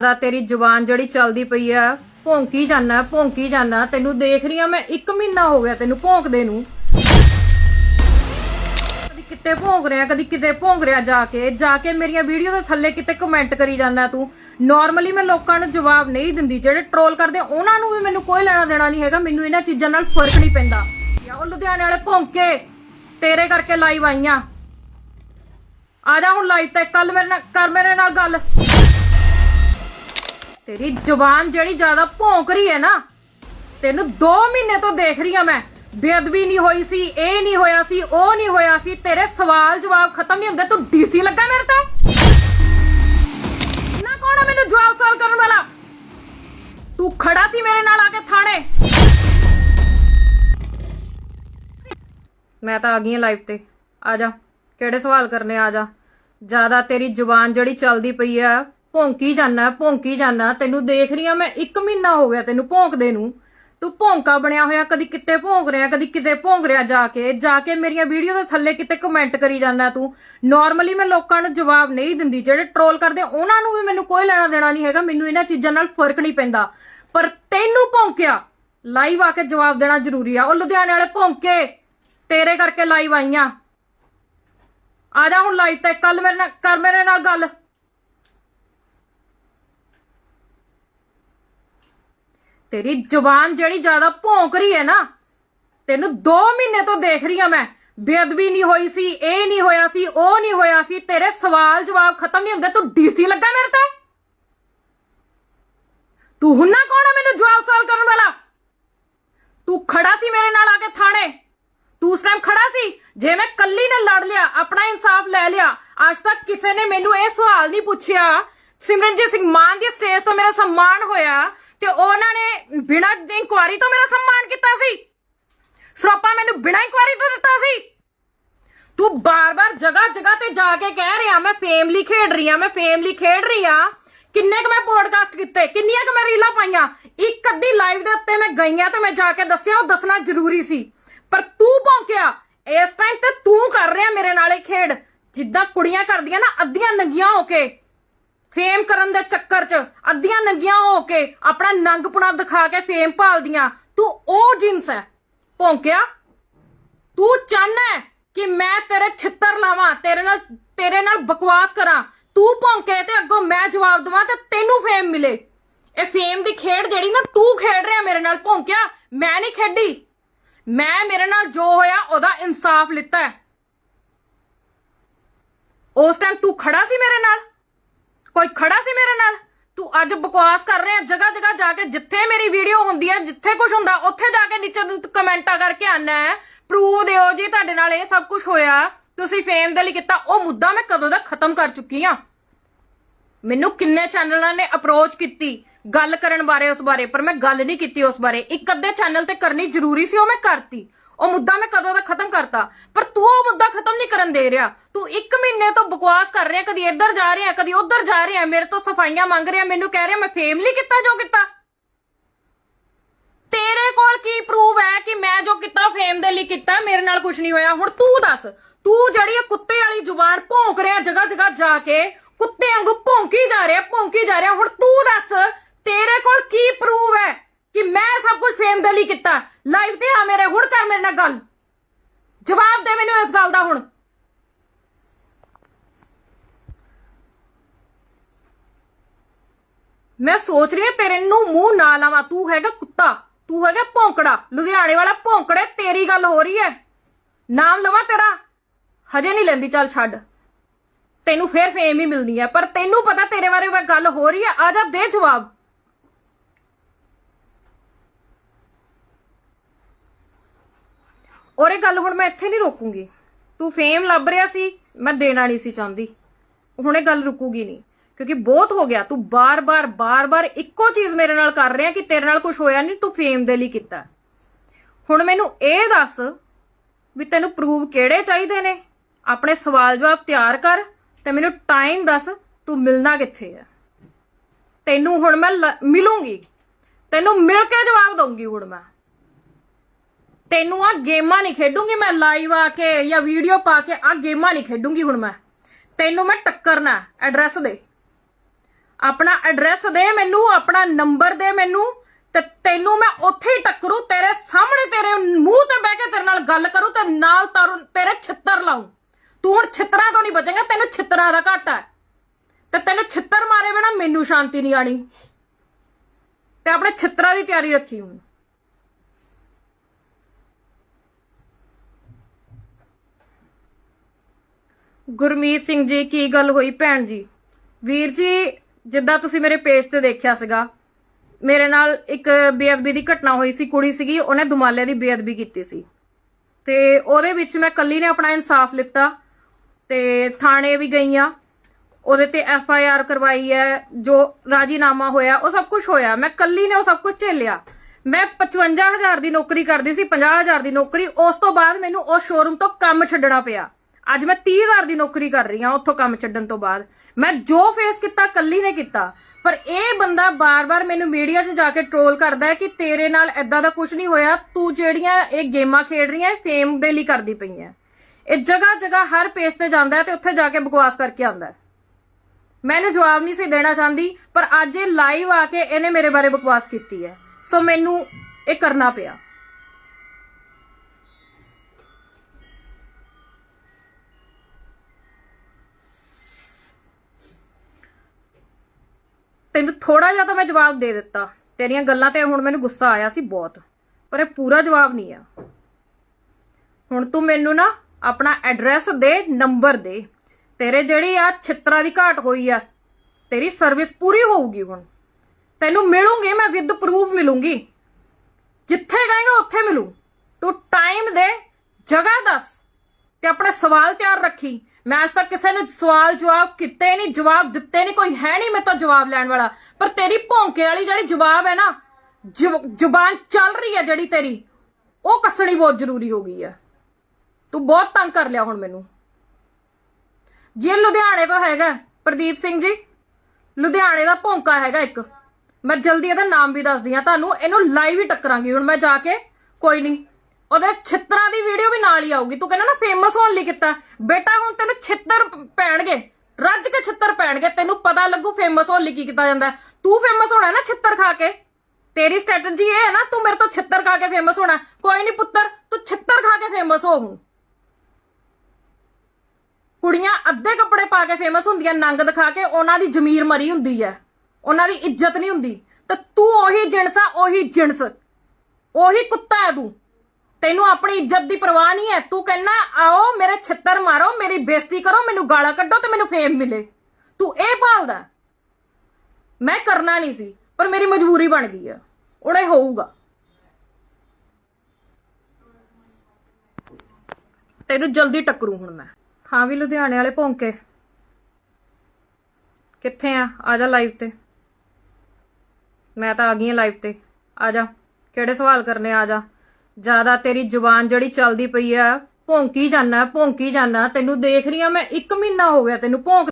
ਦਾ ਤੇਰੀ ਜ਼ੁਬਾਨ ਜਿਹੜੀ ਚੱਲਦੀ ਪਈ ਆ, ਭੌਂਕੀ ਜਾਂਦਾ ਭੌਂਕੀ ਜਾਂਦਾ, ਤੈਨੂੰ ਦੇਖ ਰਹੀ ਆ ਮੈਂ 1 ਮਹੀਨਾ ਹੋ ਗਿਆ ਤੈਨੂੰ ਭੌਂਕਦੇ ਨੂੰ। ਕਦੀ ਕਿਤੇ ਭੌਂਕ ਰਿਹਾ, ਕਦੀ ਕਿਤੇ ਭੌਂਕ ਰਿਹਾ ਜਾ ਕੇ ਜਾ ਕੇ ਮੇਰੀਆਂ ਵੀਡੀਓ ਦੇ ਥੱਲੇ ਕਿਤੇ ਕਮੈਂਟ ਕਰੀ ਜਾਂਦਾ ਤੂੰ। ਨਾਰਮਲੀ ਮੈਂ ਲੋਕਾਂ ਨੂੰ ਜਵਾਬ ਨਹੀਂ ਦਿੰਦੀ, ਜਿਹੜੇ ਟਰੋਲ ਕਰਦੇ, ਉਹਨਾਂ ਨੂੰ ਵੀ ਮੈਨੂੰ ਕੋਈ ਲੈਣਾ ਦੇਣਾ ਨਹੀਂ ਹੈਗਾ, ਮੈਨੂੰ ਇਹਨਾਂ ਚੀਜ਼ਾਂ ਨਾਲ ਫ਼ਰਕ ਨਹੀਂ ਪੈਂਦਾ। ਯਾ ਉਹ ਲੁਧਿਆਣੇ ਵਾਲੇ ਭੌਂਕੇ, ਤੇਰੇ ਕਰਕੇ ਲਾਈਵ ਆਈਆਂ। ਆ ਜਾ ਹੁਣ ਲਾਈਵ ਤੇ ਕੱਲ ਮੇਰੇ ਨਾਲ ਕਰ ਮੇਰੇ ਨਾਲ ਗੱਲ। ਤੇਰੀ ਜ਼ੁਬਾਨ ਜਿਹੜੀ ਜ਼ਿਆਦਾ ਭੌਂਕ ਰਹੀ ਹੈ ਨਾ, ਤੈਨੂੰ 2 ਮਹੀਨੇ ਤੋਂ ਦੇਖ ਰਹੀ ਆ ਮੈਂ। ਬੇਅਦਬੀ ਨਹੀਂ ਹੋਈ ਸੀ, ਇਹ ਨਹੀਂ ਹੋਇਆ ਸੀ, ਉਹ ਨਹੀਂ ਹੋਇਆ ਸੀ, ਤੇਰੇ ਸਵਾਲ ਜਵਾਬ ਖਤਮ ਨਹੀਂ ਹੁੰਦੇ, ਤੂੰ ਡੀਸੀ ਲੱਗਾ ਮੇਰੇ ਤੇ। ਨਾ ਕੌਣ ਆ ਮੈਨੂੰ ਜਵਾਬ ਸਵਾਲ ਕਰਨ ਵਾਲਾ? ਤੂੰ ਖੜਾ ਸੀ ਮੇਰੇ ਨਾਲ ਆ ਕੇ ਥਾਣੇ। ਮੈਂ ਤਾਂ ਆ ਗਈ ਹਾਂ ਲਾਈਵ ਤੇ। ਆ ਜਾ, ਕਿਹੜੇ ਸਵਾਲ ਕਰਨੇ ਆ ਜਾ। ਜ਼ਿਆਦਾ ਤੇਰੀ ਜ਼ੁਬਾਨ ਜਿਹੜੀ ਚੱਲਦੀ ਪਈ ਆ ਭੌਂਕੀ ਜਾਨਾ ਭੌਂਕੀ ਜਾਨਾ ਤੈਨੂੰ ਦੇਖ ਰਹੀ ਆ ਮੈਂ 1 ਮਹੀਨਾ ਹੋ ਗਿਆ ਤੈਨੂੰ ਭੌਂਕਦੇ ਨੂੰ। ਤੂੰ ਭੌਂਕਾ ਬਣਿਆ ਹੋਇਆ, ਕਦੀ ਕਿਤੇ ਭੌਂਕ ਰਿਹਾ, ਕਦੀ ਕਿਤੇ ਭੌਂਕ ਰਿਹਾ ਜਾ ਕੇ। ਜਾ ਕੇ ਮੇਰੀਆਂ ਵੀਡੀਓ ਦੇ ਥੱਲੇ ਕਿਤੇ ਕਮੈਂਟ ਕਰੀ ਜਾਂਦਾ ਤੂੰ। ਨਾਰਮਲੀ ਮੈਂ ਲੋਕਾਂ ਨੂੰ ਜਵਾਬ ਨਹੀਂ ਦਿੰਦੀ, ਜਿਹੜੇ ਟਰੋਲ ਕਰਦੇ, ਉਹਨਾਂ ਨੂੰ ਵੀ ਮੈਨੂੰ ਕੋਈ ਲੈਣਾ ਦੇਣਾ ਨਹੀਂ ਹੈਗਾ, ਮੈਨੂੰ ਇਹਨਾਂ ਚੀਜ਼ਾਂ ਨਾਲ ਫ਼ਰਕ ਨਹੀਂ ਪੈਂਦਾ। ਪਰ ਤੈਨੂੰ ਭੌਂਕਿਆ ਲਾਈਵ ਆ ਕੇ ਜਵਾਬ ਦੇਣਾ ਜ਼ਰੂਰੀ ਆ। ਉਹ ਲੁਧਿਆਣੇ ਵਾਲੇ ਭੌਂਕੇ, ਤੇਰੇ ਕਰਕੇ ਲਾਈਵ ਆਈਆਂ। ਆ ਜਾ ਹੁਣ ਲਾਈਵ ਤੇ ਕੱਲ ਮੇਰੇ ਨਾਲ, ਕਰ ਮੇਰੇ ਨਾਲ ਗੱਲ। ਤੇਰੀ ਜ਼ੁਬਾਨ ਜਿਹੜੀ ਜ਼ਿਆਦਾ ਭੌਂਕ ਰਹੀ ਹੈ ਨਾ, ਤੈਨੂੰ 2 ਮਹੀਨੇ ਤੋਂ ਦੇਖ ਰਹੀ ਆ ਮੈਂ। ਬੇਅਦਬੀ ਨਹੀਂ ਹੋਈ ਸੀ, ਇਹ ਨਹੀਂ ਹੋਇਆ ਸੀ, ਉਹ ਨਹੀਂ ਹੋਇਆ ਸੀ, ਤੇਰੇ ਸਵਾਲ ਜਵਾਬ ਖਤਮ ਨਹੀਂ ਹੁੰਦੇ, ਤੂੰ ਡੀਸੀ ਲੱਗਾ ਮੇਰੇ ਤੇ। ਤੂੰ ਹੁੰਨਾ ਕੌਣ ਆ ਮੈਨੂੰ ਜਵਾਬ ਸਵਾਲ ਕਰਨ ਵਾਲਾ? ਤੂੰ ਖੜਾ ਸੀ ਮੇਰੇ ਨਾਲ ਆ ਕੇ ਥਾਣੇ। ਤੂੰ ਉਸ ਟਾਈਮ ਖੜਾ ਸੀ, ਜੇ ਮੈਂ ਕੱਲੀ ਨੇ ਲੜ ਲਿਆ, ਆਪਣਾ ਇਨਸਾਫ ਲੈ ਲਿਆ, ਅੱਜ ਤੱਕ ਕਿਸੇ ਨੇ ਮੈਨੂੰ ਇਹ ਸਵਾਲ ਨਹੀਂ ਪੁੱਛਿਆ। ਸਿਮਰਨਜੀਤ ਸਿੰਘ ਮਾਨ ਦੀ ਸਟੇਜ ਤੋਂ ਮੇਰਾ ਸਨਮਾਨ ਹੋਇਆ। ਤੇ ਉਹਨਾਂ ਨੇ ਬਿਨਾਂ ਇਨਕੁਆਰੀ ਤੋਂ ਮੇਰਾ ਸਨਮਾਨ ਕੀਤਾ ਸੀ। ਸਰੋਪਾ ਮੈਨੂੰ ਬਿਨਾਂ ਇਨਕੁਆਰੀ ਤੋਂ ਦਿੱਤਾ ਸੀ। ਤੂੰ ਬਾਰ-ਬਾਰ ਜਗ੍ਹਾ ਜਗ੍ਹਾ ਤੇ ਜਾ ਕੇ ਕਹਿ ਰਿਹਾ, ਮੈਂ ਫੇਮਲੀ ਖੇਡ ਰਹੀ ਆ ਮੈਂ ਫੇਮਲੀ ਖੇਡ ਰਹੀ ਆ ਕਿੰਨੇ ਕ ਮੈਂ ਪੋਡਕਾਸਟ ਕੀਤੇ, ਕਿੰਨੀਆਂ ਕ ਮੈਂ ਰੀਲਾਂ ਪਾਈਆਂ। ਇੱਕ ਅੱਧੀ ਲਾਈਵ ਦੇ ਉੱਤੇ ਮੈਂ ਗਈਆਂ ਤੇ ਮੈਂ ਜਾ ਕੇ ਦੱਸਿਆ, ਉਹ ਦੱਸਣਾ ਜ਼ਰੂਰੀ ਸੀ। ਪਰ ਤੂੰ ਭੌਂਕਿਆ। ਇਸ ਟਾਈਮ ਤੇ ਤੂੰ ਕਰ ਰਿਹਾ ਮੇਰੇ ਨਾਲ ਇਹ ਖੇਡ। ਜਿੱਦਾਂ ਕੁੜੀਆਂ ਕਰਦੀਆਂ ਨਾ, ਅੱਧੀਆਂ ਨੰਗੀਆਂ ਹੋ ਕੇ। ਫੇਮ ਕਰਨ ਦੇ ਚੱਕਰ 'ਚ ਅੱਧੀਆਂ ਨੰਗੀਆਂ ਹੋ ਕੇ ਆਪਣਾ ਨੰਗਪੁਣਾ ਦਿਖਾ ਕੇ ਫੇਮ ਭਾਲਦੀਆਂ। ਤੂੰ ਉਹ ਜਿੰਸ ਹੈ ਭੌਂਕਿਆ? ਤੂੰ ਚਾਹਨਾ ਕਿ ਮੈਂ ਤੇਰੇ ਛਿੱਤਰ ਲਾਵਾਂ, ਤੇਰੇ ਨਾਲ ਤੇਰੇ ਨਾਲ ਬਕਵਾਸ ਕਰਾਂ। ਤੂੰ ਭੌਂਕੇ ਤੇ ਅੱਗੋਂ ਮੈਂ ਜਵਾਬ ਦਵਾਂ ਤੇ ਤੈਨੂੰ ਫੇਮ ਮਿਲੇ। ਇਹ ਫੇਮ ਦੀ ਖੇਡ ਜਿਹੜੀ ਨਾ, ਤੂੰ ਖੇਡ ਰਿਹਾ ਮੇਰੇ ਨਾਲ। ਭੌਂਕਿਆ? ਮੈਂ ਨਹੀਂ ਖੇਡੀ। ਮੈਂ ਮੇਰੇ ਨਾਲ ਜੋ ਹੋਇਆ, ਉਹਦਾ ਇਨਸਾਫ ਲਿੱਤਾ ਉਸ ਟਾਈਮ ਤੂੰ ਖੜਾ ਸੀ ਮੇਰੇ ਨਾਲ? ਕੋਈ ਖੜਾ ਸੀ ਮੇਰੇ ਨਾਲ? ਤੂੰ ਅੱਜ ਬਕਵਾਸ ਕਰ ਰਿਹਾ, ਜਗ੍ਹਾ ਜਗ੍ਹਾ ਜਾ ਕੇ ਜਿੱਥੇ ਮੇਰੀ ਵੀਡੀਓ ਹੁੰਦੀ ਹੈ, ਜਿੱਥੇ ਕੁਝ ਹੁੰਦਾ, ਉੱਥੇ ਜਾ ਕੇ ਨੀਚੇ ਤੂੰ ਕਮੈਂਟਾਂ ਕਰਕੇ ਆਨਾ ਹੈ। ਪ੍ਰੂਵ ਦਿਓ ਜੀ, ਤੁਹਾਡੇ ਨਾਲ ਇਹ ਸਭ ਕੁਝ ਹੋਇਆ। ਤੁਸੀਂ ਫੇਮ ਦੇ ਲਈ ਕੀਤਾ, ਉਹ ਮੁੱਦਾ ਮੈਂ ਕਦੋਂ ਦਾ ਖਤਮ ਕਰ ਚੁੱਕੀ ਆ ਮੈਨੂੰ ਕਿੰਨੇ ਚੈਨਲਾਂ ਨੇ ਅਪਰੋਚ ਕੀਤੀ ਗੱਲ ਕਰਨ ਬਾਰੇ ਉਸ ਬਾਰੇ, ਪਰ ਮੈਂ ਗੱਲ ਨਹੀਂ ਕੀਤੀ ਉਸ ਬਾਰੇ। ਇੱਕ ਅੱਧੇ ਚੈਨਲ ਤੇ ਕਰਨੀ ਜ਼ਰੂਰੀ ਸੀ, ਉਹ ਮੈਂ ਕਰਤੀ। ਉਹ ਮੁੱਦਾ ਮੈਂ ਕਦੋਂ ਦਾ ਖਤਮ ਕਰਤਾ? ਪਰ ਤੂੰ ਉਹ ਮੁੱਦਾ ਖਤਮ ਨਹੀਂ ਕਰਨ ਦੇ ਰਿਹਾ। ਤੂੰ 1 ਮਹੀਨੇ ਤੋਂ ਬਕਵਾਸ ਕਰ ਰਿਹਾ, ਕਦੀ ਇੱਧਰ ਜਾ ਰਿਹਾ, ਕਦੀ ਉੱਧਰ ਜਾ ਰਿਹਾ, ਮੇਰੇ ਤੋਂ ਸਫਾਈਆਂ ਮੰਗ ਰਿਹਾ, ਮੈਨੂੰ ਕਹਿ ਰਿਹਾ ਮੈਂ ਫੇਮ ਲਈ ਕੀਤਾ ਜੋ ਕੀਤਾ। ਤੇਰੇ ਕੋਲ ਕੀ ਪ੍ਰੂਫ ਹੈ ਕਿ ਮੈਂ ਜੋ ਕੀਤਾ, ਫੇਮ ਦੇ ਲਈ ਕੀਤਾ, ਮੇਰੇ ਨਾਲ ਕੁਝ ਨਹੀਂ ਹੋਇਆ? ਹੁਣ ਤੂੰ ਦੱਸ, ਤੂੰ ਜਿਹੜੀ ਇਹ ਕੁੱਤੇ ਵਾਲੀ ਜ਼ੁਬਾਨ ਭੌਂਕ ਰਿਹਾ ਜਗ੍ਹਾ ਜਗ੍ਹਾ ਜਾ ਕੇ, ਕੁੱਤੇ ਵਾਂਗੂ ਭੌਂਕੀ ਜਾ ਰਿਹਾ, ਭੌਂਕੀ ਜਾ ਰਿਹਾ, ਹੁਣ ਤੂੰ ਦੱਸ, ਤੇਰੇ ਕੋਲ ਕੀ ਪ੍ਰੂਫ ਹੈ ਕਿ ਮੈਂ ਸਭ ਕੁਝ ਫੇਮ ਦੇ ਲਈ ਕੀਤਾ? ਲਾਈਵ ਤੇ ਆ ਮੇਰੇ, ਹੁਣ ਕਰ ਮੇਰੇ ਨਾਲ ਗੱਲ। ਜਵਾਬ ਦੇ ਮੈਨੂੰ ਇਸ ਗੱਲ ਦਾ ਹੁਣ। ਮੈਂ ਸੋਚ ਰਹੀ ਹਾਂ ਤੇਰੇ ਨੂੰ ਮੂੰਹ ਨਾ ਲਾਵਾਂ। ਤੂੰ ਹੈਗਾ ਕੁੱਤਾ, ਤੂੰ ਹੈਗਾ ਭੌਂਕੜਾ। ਲੁਧਿਆਣੇ ਵਾਲਾ ਭੌਂਕੜੇ, ਤੇਰੀ ਗੱਲ ਹੋ ਰਹੀ ਹੈ। ਨਾਮ ਲਵਾਂ ਤੇਰਾ। ਹਜੇ ਨਹੀਂ ਲੈਂਦੀ, ਚੱਲ ਛੱਡ। ਤੈਨੂੰ ਫੇਰ ਫੇਮ ਹੀ ਮਿਲਦੀ ਹੈ, ਪਰ ਤੈਨੂੰ ਪਤਾ ਤੇਰੇ ਬਾਰੇ ਗੱਲ ਹੋ ਰਹੀ ਹੈ। ਆ ਜਾ, ਦੇ ਜਵਾਬ। ਔਰ ਇਹ ਗੱਲ ਹੁਣ ਮੈਂ ਇੱਥੇ ਨਹੀਂ ਰੋਕੂੰਗੀ। ਤੂੰ ਫੇਮ ਲੱਭ ਰਿਹਾ ਸੀ, ਮੈਂ ਦੇਣਾ ਨਹੀਂ ਸੀ ਚਾਹੁੰਦੀ। ਹੁਣ ਇਹ ਗੱਲ ਰੁਕੂਗੀ ਨਹੀਂ, ਕਿਉਂਕਿ ਬਹੁਤ ਹੋ ਗਿਆ। ਤੂੰ ਬਾਰ-ਬਾਰ ਬਾਰ-ਬਾਰ ਇੱਕੋ ਚੀਜ਼ ਮੇਰੇ ਨਾਲ ਕਰ ਰਿਹਾ ਕਿ ਤੇਰੇ ਨਾਲ ਕੁਝ ਹੋਇਆ ਨਹੀਂ, ਤੂੰ ਫੇਮ ਦੇ ਲਈ ਕੀਤਾ। ਹੁਣ ਮੈਨੂੰ ਇਹ ਦੱਸ ਵੀ ਤੈਨੂੰ ਪ੍ਰੂਵ ਕਿਹੜੇ ਚਾਹੀਦੇ ਨੇ? ਆਪਣੇ ਸਵਾਲ ਜਵਾਬ ਤਿਆਰ ਕਰ ਤੇ ਮੈਨੂੰ ਟਾਈਮ ਦੱਸ ਤੂੰ ਮਿਲਣਾ ਕਿੱਥੇ ਆ। ਤੈਨੂੰ ਹੁਣ ਮੈਂ ਲ- ਮਿਲੂੰਗੀ। ਤੈਨੂੰ ਮਿਲ ਕੇ ਜਵਾਬ ਦਊਂਗੀ ਹੁਣ ਮੈਂ। ਤੈਨੂੰ ਆ ਗੇਮਾਂ ਨਹੀਂ ਖੇਡੂੰਗੀ ਮੈਂ ਲਾਈਵ ਆ ਕੇ ਜਾਂ ਵੀਡੀਓ ਪਾ ਕੇ ਆ ਗੇਮਾਂ ਨਹੀਂ ਖੇਡੂੰਗੀ ਹੁਣ ਮੈਂ। ਤੈਨੂੰ ਮੈਂ ਟੱਕਰਨਾ ਐਡਰੈਸ ਦੇ। ਆਪਣਾ ਐਡਰੈਸ ਦੇ ਮੈਨੂੰ, ਆਪਣਾ ਨੰਬਰ ਦੇ ਮੈਨੂੰ ਤੇ ਤੈਨੂੰ ਮੈਂ ਉੱਥੇ ਹੀ ਟੱਕਰੂ, ਤੇਰੇ ਸਾਹਮਣੇ ਤੇਰੇ ਮੂੰਹ ਤੇ ਬਹਿ ਕੇ ਤੇਰੇ ਨਾਲ ਗੱਲ ਕਰੂ ਤੇ ਨਾਲ ਤਾਰੂ, ਤੇਰੇ ਛਿੱਤਰ ਲਾਉਂ ਤੂੰ ਹੁਣ ਛਿੱਤਰਾਂ ਤੋਂ ਨਹੀਂ ਬਚੇਗਾ, ਤੈਨੂੰ ਛਿੱਤਰਾਂ ਦਾ ਘਾਟਾ ਹੈ। ਤੇ ਤੈਨੂੰ ਛਿੱਤਰ ਮਾਰੇ ਬਿਨਾ ਮੈਨੂੰ ਸ਼ਾਂਤੀ ਨਹੀਂ ਆਣੀ ਤੇ ਆਪਣੇ ਛਿੱਤਰਾਂ ਦੀ ਤਿਆਰੀ ਰੱਖੀ ਹੁਣ। ਗੁਰਮੀਤ ਸਿੰਘ ਜੀ, ਕੀ ਗੱਲ ਹੋਈ ਭੈਣ ਜੀ? ਵੀਰ ਜੀ, ਜਿੱਦਾਂ ਤੁਸੀਂ ਮੇਰੇ ਪੇਜ ਤੇ ਦੇਖਿਆ ਸੀਗਾ, ਮੇਰੇ ਨਾਲ ਇੱਕ ਬੇਅਦਬੀ ਦੀ ਘਟਨਾ ਹੋਈ ਸੀ, ਕੁੜੀ ਸੀਗੀ, ਉਹਨੇ ਦੁਮਾਲੇ ਦੀ ਬੇਅਦਬੀ ਕੀਤੀ ਸੀ। ਤੇ ਉਹਦੇ ਵਿੱਚ ਮੈਂ ਕੱਲੀ ਨੇ ਆਪਣਾ ਇਨਸਾਫ ਲਿੱਤਾ, ਤੇ ਥਾਣੇ ਵੀ ਗਈ ਆ ਉਹਦੇ ਤੇ ਐਫ ਆਈ ਆਰ ਕਰਵਾਈ ਹੈ, ਜੋ ਰਾਜੀਨਾਮਾ ਹੋਇਆ, ਉਹ ਸਭ ਕੁਝ ਹੋਇਆ। ਮੈਂ ਕੱਲੀ ਨੇ ਉਹ ਸਭ ਕੁਝ ਝੇਲਿਆ। ਮੈਂ 55000 ਦੀ ਨੌਕਰੀ ਕਰਦੀ ਸੀ 50000 ਦੀ ਨੌਕਰੀ, ਉਸ ਤੋਂ ਬਾਅਦ ਮੈਨੂੰ ਉਸ ਸ਼ੋਰੂਮ ਤੋਂ ਕੰਮ ਛੱਡਣਾ ਪਿਆ। ਅੱਜ ਮੈਂ 30000 ਦੀ ਨੌਕਰੀ ਕਰ ਰਹੀ ਹਾਂ ਉੱਥੋਂ ਕੰਮ ਛੱਡਣ ਤੋਂ ਬਾਅਦ। ਮੈਂ ਜੋ ਫੇਸ ਕੀਤਾ ਕੱਲੀ ਨੇ ਕੀਤਾ। ਪਰ ਇਹ ਬੰਦਾ ਬਾਰ-ਬਾਰ ਮੈਨੂੰ ਮੀਡੀਆ 'ਚ ਜਾ ਕੇ ਟ੍ਰੋਲ ਕਰਦਾ ਹੈ ਕਿ ਤੇਰੇ ਨਾਲ ਐਦਾਂ ਦਾ ਕੁਝ ਨਹੀਂ ਹੋਇਆ, ਤੂੰ ਜਿਹੜੀਆਂ ਇਹ ਗੇਮਾਂ ਖੇਡ ਰਹੀ ਹੈ ਫੇਮ ਦੇ ਲਈ ਕਰਦੀ ਪਈ ਹੈ। ਇਹ ਜਗ੍ਹਾ ਜਗ੍ਹਾ ਹਰ ਪੇਜ ਤੇ ਜਾਂਦਾ ਹੈ ਤੇ ਉੱਥੇ ਜਾ ਕੇ ਬਕਵਾਸ ਕਰਕੇ ਆਉਂਦਾ ਹੈ। ਮੈਂ ਇਹਨੂੰ ਜਵਾਬ ਨਹੀਂ ਸੀ ਦੇਣਾ ਚਾਹੁੰਦੀ, ਪਰ ਅੱਜ ਇਹ ਲਾਈਵ ਆ ਕੇ ਇਹਨੇ ਮੇਰੇ ਬਾਰੇ ਬਕਵਾਸ ਕੀਤੀ ਹੈ। ਸੋ ਮੈਨੂੰ ਇਹ ਕਰਨਾ ਪਿਆ। ਤੈਨੂੰ ਥੋੜਾ ਜਿਹਾ ਤਾਂ ਮੈਂ ਜਵਾਬ ਦੇ ਦਿੱਤਾ। ਤੇਰੀਆਂ ਗੱਲਾਂ ਤੇ ਹੁਣ ਮੈਨੂੰ ਗੁੱਸਾ ਆਇਆ ਸੀ ਬਹੁਤ, ਪਰ ਇਹ ਪੂਰਾ ਜਵਾਬ ਨਹੀਂ ਆ। ਹੁਣ ਤੂੰ ਮੈਨੂੰ ਨਾ ਆਪਣਾ ਐਡਰੈਸ ਦੇ ਨੰਬਰ ਦੇ। ਤੇਰੇ ਜਿਹੜੀ ਆ ਛਿੱਤਰਾਂ ਦੀ ਘਾਟ ਹੋਈ ਆ, ਤੇਰੀ ਸਰਵਿਸ ਪੂਰੀ ਹੋਊਗੀ ਹੁਣ। ਤੈਨੂੰ ਮਿਲੂੰਗੀ, ਮੈਂ ਵਿਦ ਪ੍ਰੂਫ ਮਿਲੂੰਗੀ। ਜਿੱਥੇ ਗਏਗਾ, ਉੱਥੇ ਮਿਲੂ। ਤੂੰ ਟਾਈਮ ਦੇ ਜਗ੍ਹਾ ਦੱਸ ਤੇ ਆਪਣੇ ਸਵਾਲ ਤਿਆਰ ਰੱਖੀ। ਮੈਂ ਅੱਜ ਤੱਕ ਕਿਸੇ ਨੂੰ ਸਵਾਲ ਜਵਾਬ ਕੀਤੇ ਨਹੀਂ, ਜਵਾਬ ਦਿੱਤੇ ਨਹੀਂ, ਕੋਈ ਹੈ ਨਹੀਂ ਮੇਰੇ ਤੋਂ ਜਵਾਬ ਲੈਣ ਵਾਲਾ। ਪਰ ਤੇਰੀ ਭੌਂਕੇ ਵਾਲੀ ਜਿਹੜੀ ਜਵਾਬ ਹੈ ਨਾ ਜ਼ੁਬਾਨ ਚੱਲ ਰਹੀ ਹੈ ਜਿਹੜੀ ਤੇਰੀ, ਉਹ ਕੱਸਣੀ ਬਹੁਤ ਜ਼ਰੂਰੀ ਹੋ ਗਈ ਹੈ। ਤੂੰ ਬਹੁਤ ਤੰਗ ਕਰ ਲਿਆ ਹੁਣ ਮੈਨੂੰ। ਜੇ ਲੁਧਿਆਣੇ ਤੋਂ ਹੈਗਾ, ਪ੍ਰਦੀਪ ਸਿੰਘ ਜੀ, ਲੁਧਿਆਣੇ ਦਾ ਭੌਂਕਾ ਹੈਗਾ ਇੱਕ। ਮੈਂ ਜਲਦੀ ਇਹਦਾ ਨਾਮ ਵੀ ਦੱਸਦੀ ਆ ਤੁਹਾਨੂੰ ਇਹਨੂੰ ਲਾਈਵ ਹੀ ਟੱਕਰਾਂਗੀ। ਹੁਣ ਮੈਂ ਜਾ ਕੇ, ਕੋਈ ਨਹੀਂ ਉਹਦੇ ਛਿੱਤਰਾਂ ਦੀ ਵੀਡੀਓ ਵੀ ਨਾਲ ਹੀ ਆਊਗੀ। ਤੂੰ ਕਹਿੰਦਾ ਨਾ ਫੇਮਸ ਹੋਣ ਲਈ ਕੀਤਾ। ਬੇਟਾ, ਹੁਣ ਤੈਨੂੰ ਛਿੱਤਰ ਪੈਣਗੇ। ਰੱਜ ਕੇ ਛਿੱਤਰ ਪੈਣਗੇ। ਤੈਨੂੰ ਪਤਾ ਲੱਗੂ ਫੇਮਸ ਹੋਣ ਲਈ ਕੀ ਕੀਤਾ ਜਾਂਦਾ ਤੂੰ ਫੇਮਸ ਹੋਣਾ ਨਾ ਛਿੱਤਰ ਖਾ ਕੇ। ਤੇਰੀ ਸਟ੍ਰੈਟਜੀ ਇਹ ਹੈ ਨਾ, ਤੂੰ ਮੇਰੇ ਤੋਂ ਛਿੱਤਰ ਖਾ ਕੇ ਫੇਮਸ ਹੋਣਾ। ਕੋਈ ਨਹੀਂ ਪੁੱਤਰ, ਤੂੰ ਛਿੱਤਰ ਖਾ ਕੇ ਫੇਮਸ ਹੋ ਹੁਣ। ਕੁੜੀਆਂ ਅੱਧੇ ਕੱਪੜੇ ਪਾ ਕੇ ਫੇਮਸ ਹੁੰਦੀਆਂ, ਨੰਗ ਦਿਖਾ ਕੇ ਉਹਨਾਂ ਦੀ ਜ਼ਮੀਰ ਮਰੀ ਹੁੰਦੀ ਹੈ। ਉਹਨਾਂ ਦੀ ਇੱਜ਼ਤ ਨਹੀਂ ਹੁੰਦੀ। ਤੇ ਤੂੰ ਉਹੀ ਜਿਣਸ ਆ, ਉਹੀ ਜਿਣਸ। ਉਹੀ ਕੁੱਤਾ ਹੈ ਤੂੰ। ਤੈਨੂੰ ਆਪਣੀ ਇੱਜ਼ਤ ਦੀ ਪਰਵਾਹ ਨਹੀਂ ਹੈ। ਤੂੰ ਕਹਿੰਨਾ, ਆਓ, ਮੇਰੇ ਛਿੱਤਰ ਮਾਰੋ, ਮੇਰੀ ਬੇਇੱਜ਼ਤੀ ਕਰੋ, ਮੈਨੂੰ ਗਾਲਾਂ ਕੱਢੋ ਤੇ ਮੈਨੂੰ ਫੇਮ ਮਿਲੇ। ਤੂੰ ਇਹ ਭਾਲਦਾ ਮੈਂ ਕਰਨਾ ਨਹੀਂ ਸੀ, ਪਰ ਮੇਰੀ ਮਜਬੂਰੀ ਬਣ ਗਈ ਆ। ਉਹਨੇ ਹੋਊਗਾ। ਤੈਨੂੰ ਜਲਦੀ ਟੱਕਰੂ ਹੁਣ ਮੈਂ। ਹਾਂ ਵੀ ਲੁਧਿਆਣੇ ਵਾਲੇ ਭੌਂਕੇ। ਕਿੱਥੇ ਆ? ਆ ਜਾ ਲਾਈਵ ਤੇ। ਮੈਂ ਤਾਂ ਆ ਗਈ ਆ ਲਾਈਵ ਤੇ। ਆ ਜਾ। ਕਿਹੜੇ ਸਵਾਲ ਕਰਨੇ ਆ ਜਾ। ਜ਼ਿਆਦਾ ਤੇਰੀ ਜ਼ੁਬਾਨ ਜਿਹੜੀ ਚੱਲਦੀ ਪਈ ਆ, ਭੌਂਕੀ ਜਾਂਦਾ ਭੌਂਕੀ ਜਾਂਦਾ, ਤੈਨੂੰ ਦੇਖ ਰਹੀ ਆ ਮੈਂ 1 ਮਹੀਨਾ ਹੋ ਗਿਆ ਤੈਨੂੰ ਭੌਂਕ